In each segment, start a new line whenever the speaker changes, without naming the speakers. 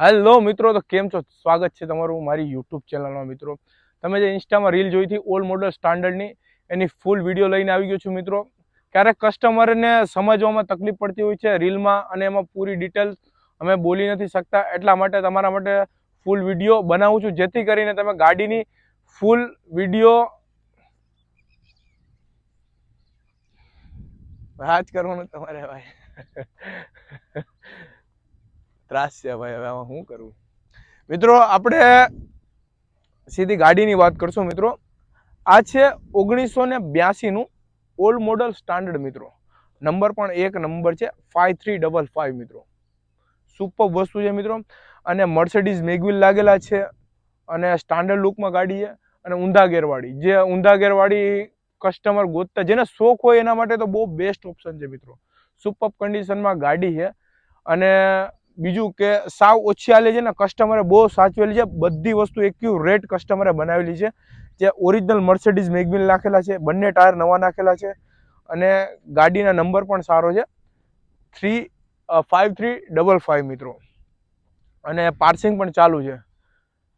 Hello મિત્રો, તો કેમ છો? સ્વાગત છે તમારું મારી યુટ્યુબ ચેનલમાં મિત્રો. તમે જે ઇન્સ્ટામાં રીલ જોઈ હતી ઓલ્ડ મોડલ સ્ટાન્ડર્ડની એની ફૂલ વીડિયો લઈને આવી ગયો છું, મિત્રો. ક્યારેક કસ્ટમરને સમજવામાં તકલીફ પડતી હોય છે રીલમાં અને એમાં પૂરી ડિટેલ્સ અમે બોલી નથી શકતા. એટલા માટે તમારા માટે ફૂલ વીડિયો બનાવું છું, જેથી કરીને તમે ગાડીની ફૂલ વીડિયો વાત કરવાનું તમારે, ભાઈ. ત્રાસ છે ભાઈ હવે આમાં શું કરવું? મિત્રો, આપણે સીધી ગાડીની વાત કરશું, મિત્રો. આ છે ઓગણીસો ને બ્યાસીનું ઓલ્ડ મોડલ સ્ટાન્ડર્ડ, મિત્રો. નંબર પણ એક નંબર છે ફાઇવ થ્રી ડબલ ફાઇવ મિત્રો. સુપર વસ્તુ છે, મિત્રો. અને મર્સિડીઝ મેગવિલ લાગેલા છે, અને સ્ટાન્ડર્ડ લુકમાં ગાડી છે, અને ઊંધા ગેરવાળી. જે ઊંધા ગેરવાળી કસ્ટમર ગોતતા, જેને શોખ હોય એના માટે તો બહુ બેસ્ટ ઓપ્શન છે, મિત્રો. સુપર કન્ડિશનમાં ગાડી છે, અને બીજું કે સાવ ઓછી આલે છે ને કસ્ટમરે બહુ સાચવેલી છે. બધી વસ્તુ એક્યુરેટ કસ્ટમરે બનાવેલી છે. જે ઓરિજિનલ મર્સિડીઝ મેગવિલ નાખેલા છે, બંને ટાયર નવા નાખેલા છે અને ગાડીના નંબર પણ સારો છે. Three five three double five મિત્રો. અને પાર્સિંગ પણ ચાલુ છે.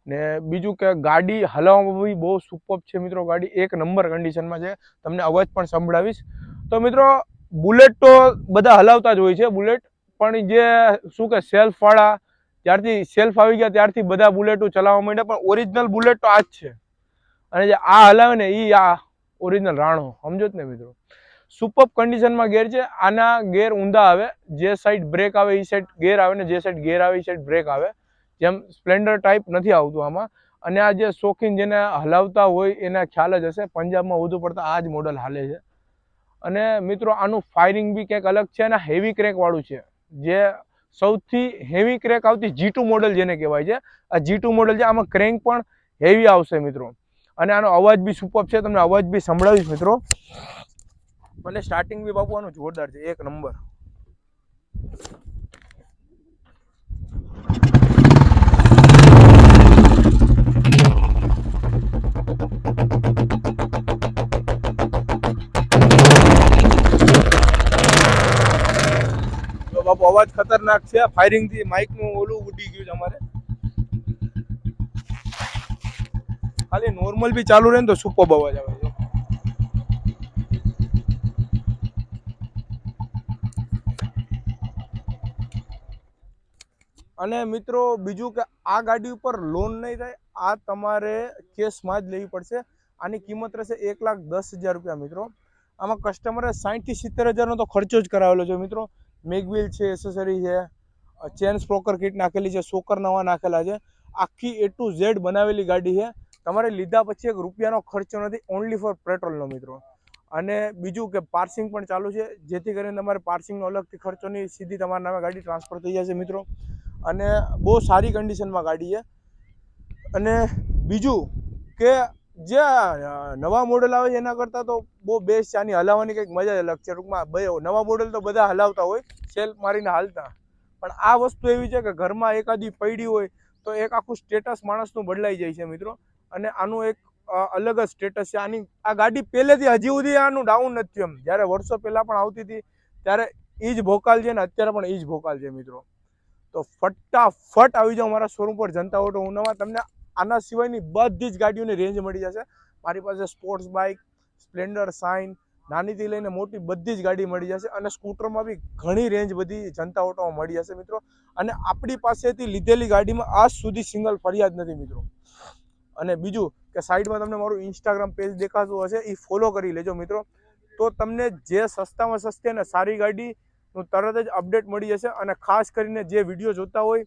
ને બીજું કે ગાડી હલાવવામાં બી બહુ સુપર છે મિત્રો ગાડી. એક નંબર કન્ડિશનમાં છે. તમને અવાજ પણ સંભળાવીશ. તો મિત્રો બુલેટ તો બધા હલાવતા જ હોય છે બુલેટ પણ જે શું કે સેલ્ફવાળા ત્યારથી સેલ્ફ આવી ગયા ત્યારથી બધા બુલેટો ચલાવવા માંડ્યા, પણ ઓરિજિનલ બુલેટ તો આ જ છે. અને જે આ હલાવે ને એ આ ઓરિજિનલ રાણો, સમજો ને મિત્રો. સુપર કન્ડિશનમાં ગેર છે, આના ગેર ઊંધા આવે, જે સાઈડ બ્રેક આવે એ સાઈડ ગેર આવે ને જે સાઈડ ગેર આવે એ સાઈડ બ્રેક આવે, જેમ સ્પ્લેન્ડર ટાઈપ નથી આવતું આમાં. અને આ જે શોખીન જેને હલાવતા હોય એના ખ્યાલ જ હશે, પંજાબમાં વધુ પડતા આ જ મોડલ હાલે છે. અને મિત્રો આનું ફાયરિંગ બી કંઈક અલગ છે અને હેવી ક્રેકવાળું છે. જે સૌથી હેવી ક્રેક આવતી જી મોડલ જેને કહેવાય છે. આ જી મોડલ છે આમાં ક્રેન્ક પણ હેવી આવશે મિત્રો. અને આનો અવાજ બી સુપર છે. તમને અવાજ બી સંભળાવીશ મિત્રો. અને સ્ટાર્ટિંગ બી બાપુ આનું જોરદાર છે. એક નંબર અવાજ ખતરનાક છે. ફાયરિંગથી માઇકનું ઓલું ઉડી ગયું છે અમારે. ખાલી નોર્મલ બી ચાલુ રહે ને તો સુપર અવાજ આવે છે. અને મિત્રો, બીજું કે આ ગાડી ઉપર લોન નહીં થાય, આ તમારે કેશમાં જ લેવી પડશે. આની કિંમત રહેશે એક લાખ દસ હજાર રૂપિયા મિત્રો. આમાં કસ્ટમરે સાઠથી સિત્તેર હજારનો તો ખર્ચો જ કરાવેલો છે મિત્રો. મેગવિલ છે એસેસરી છે ચેન સ્પ્રોકર કિટ નાખેલી છે સોકર નવા નાખેલા છે. આખી એ ટુ ઝેડ બનાવેલી ગાડી છે. તમારે લીધા પછી એક રૂપિયાનો ખર્ચો નથી ઓનલી ફોર પેટ્રોલનો મિત્રો. અને બીજું કે પાર્સિંગ પણ ચાલુ છે, જેથી કરીને તમારે પાર્સિંગનો અલગથી ખર્ચો નહીં, સીધી તમારા નામે ગાડી ટ્રાન્સફર થઈ જશે મિત્રો. અને બહુ સારી કન્ડિશનમાં ગાડી છે. અને બીજું કે જે નવા મોડલ આવે એના કરતાં તો બહુ બેસ્ટ છે. આની હલાવવાની કંઈક મજા અલગ છે. ટૂંકમાં નવા મોડલ તો બધા હલાવતા હોય સેલ્ફ મારીને હાલતા. પણ આ વસ્તુ એવી છે કે ઘરમાં એકાદી પડી હોય તો એક આખું સ્ટેટસ માણસનું બદલાઈ જાય છે મિત્રો. અને આનું એક અલગ જ સ્ટેટસ છે. આની, આ ગાડી પહેલેથી હજી સુધી આનું ડાઉન નથી એમ. જ્યારે વર્ષો પહેલાં પણ આવતી હતી, ત્યારે એ જ ભોકાલ છે ને અત્યારે પણ એ જ ભોકાલ છે મિત્રો. તો ફટાફટ આવી જાઓ મારા શોરૂમ પર જનતા ઓટો નવા તમને આના સિવાયની બધી જ ગાડીઓની રેન્જ મળી જશે. મારી પાસે સ્પોર્ટ્સ બાઇક સ્પ્લેન્ડર સાઇન નાનીથી લઈને મોટી બધી જ ગાડી મળી જશે અને સ્કૂટરમાં બી ઘણી રેન્જ બધી જનતા ઓટોમાં મળી જશે મિત્રો. અને આપણી પાસેથી લીધેલી ગાડીમાં આજ સુધી સિંગલ ફરિયાદ નથી મિત્રો. અને બીજું કે સાઈડમાં તમને મારું ઇન્સ્ટાગ્રામ પેજ દેખાતું હશે એ ફોલો કરી લેજો મિત્રો. તો તમને જે સસ્તામાં સસ્તી અને સારી ગાડીનું તરત જ અપડેટ મળી જશે અને ખાસ કરીને જે વીડિયો જોતા હોય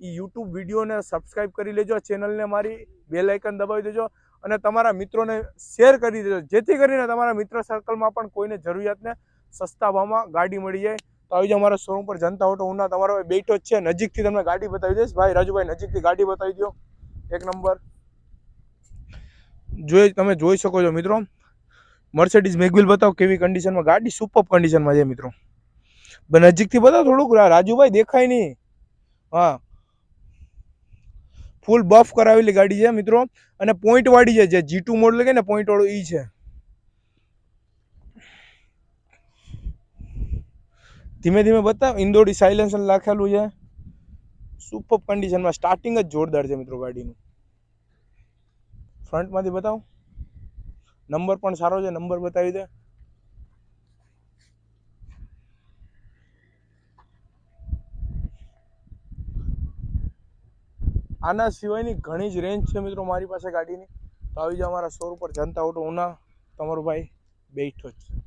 એ યુટ્યુબ વિડીયોને સબસ્ક્રાઇબ કરી લેજો ચેનલને મારી બેલ દબાવી દેજો અને તમારા મિત્રોને શેર કરી દેજો. જેથી કરીને તમારા મિત્ર સર્કલમાં પણ કોઈને જરૂરિયાતને સસ્તા ભાવમાં ગાડી મળી જાય. તો આવી જાઓ અમારા શોરૂમ પર. જનતા ઓટો ઉના, તમારો બેઠો જ છે. નજીકથી તમને ગાડી બતાવી દઈશ. ભાઈ, રાજુભાઈ, નજીકથી ગાડી બતાવી દો એક નંબર. જોઈ, તમે જોઈ શકો છો મિત્રો. મર્સિડીઝ મેગવિલ બતાવો કેવી કન્ડિશનમાં ગાડી સુપર કન્ડિશનમાં છે મિત્રો. નજીકથી બતાવો થોડુંક. રાજુભાઈ, દેખાય નહીં. હા. ફૂલ બફ કરાવેલી ગાડી છે મિત્રો. અને પોઈન્ટ વાળી છે જે જી ટુ મોડલ કે ને પોઈન્ટ વાળું ઈ છે. ધીમે ધીમે બતાવ, ઇન્દોરી સાયલેન્સર લખેલું છે. સુપર કન્ડિશનમાં સ્ટાર્ટિંગ જ જોરદાર છે મિત્રો ગાડીનું. ફ્રન્ટમાંથી બતાવો. નંબર પણ સારો છે નંબર બતાવી દે. આના સિવાયની ઘણી જ રેન્જ છે મિત્રો મારી પાસે ગાડીની. તો આવી જાઓ અમારા સ્ટોર ઉપર જનતા ઓટો ઉના તમારો ભાઈ બેઠો જ છે.